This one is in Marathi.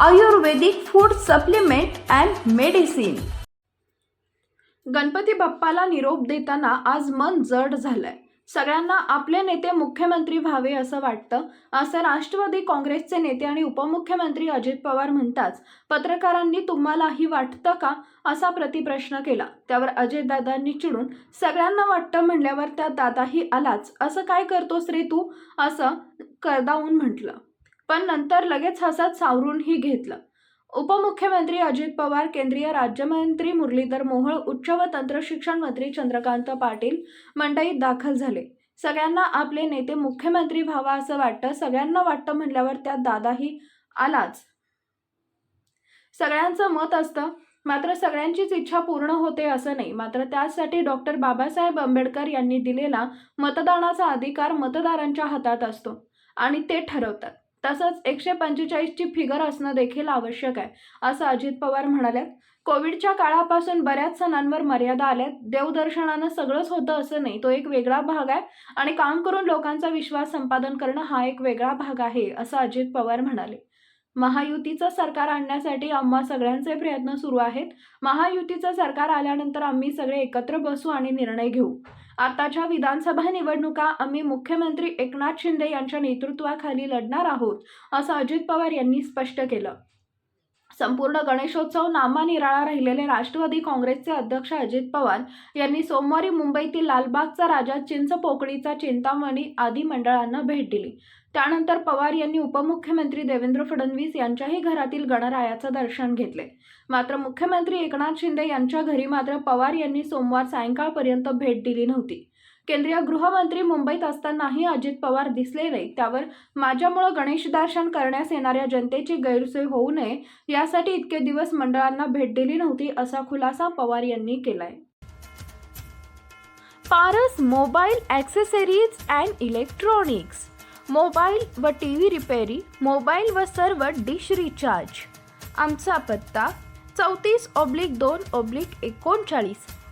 Ayurvedic food supplement and medicine. Ganpati बाप्पाला निरोप देताना आज मन जड झालंय. सगळ्यांना आपले नेते मुख्यमंत्री व्हावे असं वाटतं असं राष्ट्रवादी काँग्रेसचे नेते आणि उपमुख्यमंत्री अजित पवार म्हणताच पत्रकारांनी तुम्हालाही वाटतं का? असा प्रतिप्रश्न केला. त्यावर अजयदादांनी चिडून सगळ्यांना वाटतं म्हणल्यावर त्या दादाही आलाच. असं काय करतोस रे तू? असं करदावून म्हटलं. पण नंतर लगेच हसत सावरूनही घेतलं. उपमुख्यमंत्री अजित पवार केंद्रीय राज्यमंत्री मुरलीधर मोहोळ उच्च व तंत्रशिक्षण मंत्री चंद्रकांत पाटील मंडईत दाखल झाले. सगळ्यांना आपले नेते मुख्यमंत्री व्हावा असं वाटतं सगळ्यांना वाटतं म्हणल्यावर त्यात दादाही आलाच. सगळ्यांचं मत असतं मात्र सगळ्यांचीच इच्छा पूर्ण होते असं नाही. मात्र त्यासाठी डॉक्टर बाबासाहेब आंबेडकर यांनी दिलेला मतदानाचा अधिकार मतदारांच्या हातात असतो आणि ते ठरवतात. तसंच एकशे पंचेचाळीसची फिगर असणं देखील आवश्यक आहे. असं अजित पवार म्हणाले कोविडच्या काळापासून बऱ्याच सणांवर मर्यादा आल्यात देवदर्शनानं सगळंच होतं असं नाही तो एक वेगळा भाग आहे आणि काम करून लोकांचा विश्वास संपादन करणं हा एक वेगळा भाग आहे असं अजित पवार म्हणाले. महायुतीचं सरकार आणण्यासाठी आम्हा सगळ्यांचे प्रयत्न सुरू आहेत. महायुतीचं सरकार आल्यानंतर आम्ही सगळे एकत्र बसू आणि निर्णय घेऊ. आताच्या विधानसभा निवडणुका आम्ही मुख्यमंत्री एकनाथ शिंदे यांच्या नेतृत्वाखाली लढणार आहोत असं अजित पवार यांनी स्पष्ट केलं. संपूर्ण गणेशोत्सव नामानिराळा राहिलेले राष्ट्रवादी काँग्रेसचे अध्यक्ष अजित पवार यांनी सोमवारी मुंबईतील लालबागचा राजा चिंचपोकळीचा चिंतामणी आदी मंडळांना भेट दिली. त्यानंतर पवार यांनी उपमुख्यमंत्री देवेंद्र फडणवीस यांच्याही घरातील गणरायाचं दर्शन घेतले. मात्र मुख्यमंत्री एकनाथ शिंदे यांच्या घरी मात्र पवार यांनी सोमवार सायंकाळपर्यंत भेट दिली नव्हती. केंद्रीय गृहमंत्री मुंबईत असतानाही अजित पवार दिसले नाही. त्यावर माझ्यामुळं गणेश दर्शन करण्यास येणाऱ्या जनतेची गैरसोय होऊ नये यासाठी इतके दिवस मंडळांना भेट दिली नव्हती असा खुलासा पवार यांनी केलाय. Paras mobile accessories and electronics. Mobile व टी व्ही रिपेरी मोबाईल व सर्व डिश रिचार्ज. आमचा पत्ता चौतीस ऑब्लिक दोन ऑब्लिक एकोणचाळीस.